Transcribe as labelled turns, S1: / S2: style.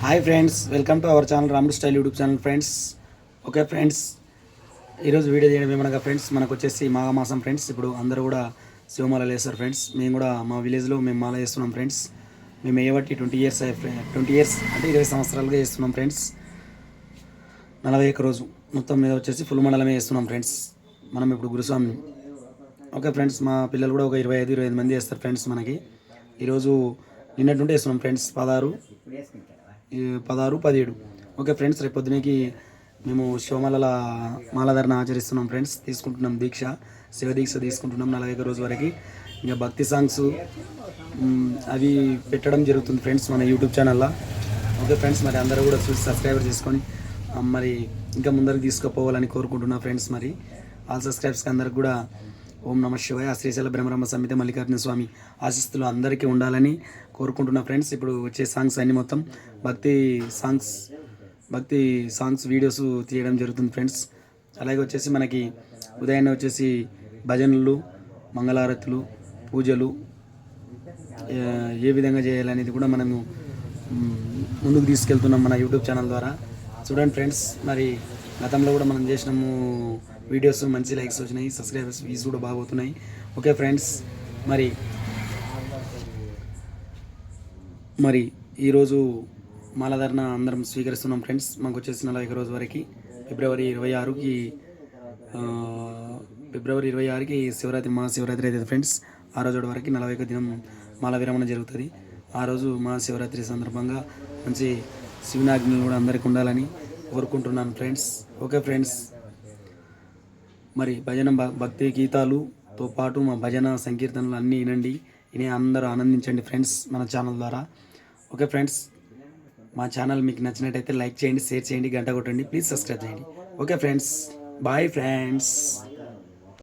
S1: Hi friends welcome to our channel Ramudu style YouTube channel friends okay friends ఈరోజు video చేయడం ఏమనగా friends మనకు వచ్చేసి మాఘమాసం ఫ్రెండ్స్ ఇప్పుడు అందరూ కూడా శివమాలలు వేస్తారు ఫ్రెండ్స్ మేము కూడా మా విలేజ్లో మేము మాల వేస్తున్నాం ఫ్రెండ్స్ మేము ఏవట్టి ట్వంటీ ఇయర్స్ ట్వంటీ ఇయర్స్ అంటే ఇరవై సంవత్సరాలుగా వేస్తున్నాం ఫ్రెండ్స్ నలభై ఒక్క రోజు మొత్తం మీద వచ్చేసి ఫుల్ మండలమే వేస్తున్నాం ఫ్రెండ్స్ మనం ఇప్పుడు గురుస్వామి ఓకే ఫ్రెండ్స్ మా పిల్లలు కూడా ఒక ఇరవై ఐదు ఇరవై ఐదు మంది వేస్తారు ఫ్రెండ్స్ మనకి. ఈరోజు నిన్నటి నుండి వేస్తున్నాం ఫ్రెండ్స్ పదహారు. పదహారు పదిహేడు. ఓకే ఫ్రెండ్స్ రేపు మేము శివమాలల మాలధారణ ఆచరిస్తున్నాం ఫ్రెండ్స్. తీసుకుంటున్నాం దీక్ష శివ దీక్ష తీసుకుంటున్నాం నలభై ఒక రోజు వరకు. ఇంకా భక్తి సాంగ్స్ అవి పెట్టడం జరుగుతుంది ఫ్రెండ్స్ మన యూట్యూబ్ ఛానల్లో. ఓకే ఫ్రెండ్స్ మరి అందరూ కూడా చూసి సబ్స్క్రైబర్ చేసుకొని మరి ఇంకా ముందరికి తీసుకుపోవాలని కోరుకుంటున్నా ఫ్రెండ్స్ మరి. ఆల్ సబ్స్క్రైబ్స్కి అందరికి కూడా ఓం నమ శివాయ. శ్రీశైల బ్రహ్మరమ్మ సమిత మల్లికార్జున స్వామి ఆశిస్తులు అందరికీ ఉండాలని కోరుకుంటున్నా ఫ్రెండ్స్. ఇప్పుడు వచ్చే సాంగ్స్ అన్ని మొత్తం భక్తి సాంగ్స్ భక్తి సాంగ్స్ వీడియోస్ తీయడం జరుగుతుంది ఫ్రెండ్స్. అలాగే వచ్చేసి మనకి ఉదయాన్నే వచ్చేసి భజనలు మంగళారతులు పూజలు ఏ- విధంగా చేయాలనేది కూడా మనము ముందుకు తీసుకెళ్తున్నాం మన యూట్యూబ్ ఛానల్ ద్వారా. చూడండి ఫ్రెండ్స్ మరి గతంలో కూడా మనం చేసినాము వీడియోస్ మంచి లైక్స్ వచ్చినాయి సబ్స్క్రైబర్స్ వ్యూస్ కూడా బాగోతున్నాయి ఓకే ఫ్రెండ్స్ మరి మరి ఈరోజు మాలధారణ అందరం స్వీకరిస్తున్నాం ఫ్రెండ్స్. మాకు వచ్చేసి నలభై ఒక రోజు వరకు ఫిబ్రవరి ఇరవై ఆరుకి ఫిబ్రవరి ఇరవై ఆరుకి శివరాత్రి మహాశివరాత్రి అవుతుంది ఫ్రెండ్స్. ఆ రోజు వరకు నలభై ఒక దినం మాల విరమణ జరుగుతుంది. ఆ రోజు మహాశివరాత్రి సందర్భంగా మంచి శివనాగ్ని కూడా అందరికి ఉండాలని కోరుకుంటున్నాను ఫ్రెండ్స్. Okay friends. మరి భజన భక్తి గీతాలుతో పాటు మా భజన సంకీర్తనలు అన్నీ వినండి. విని అందరూ ఆనందించండి ఫ్రెండ్స్ మన ఛానల్ ద్వారా. Okay friends. మా ఛానల్ మీకు నచ్చినట్టయితే లైక్ చేయండి షేర్ చేయండి గంట కొట్టండి. ప్లీజ్ సబ్స్క్రైబ్ చేయండి. Okay friends. Bye friends.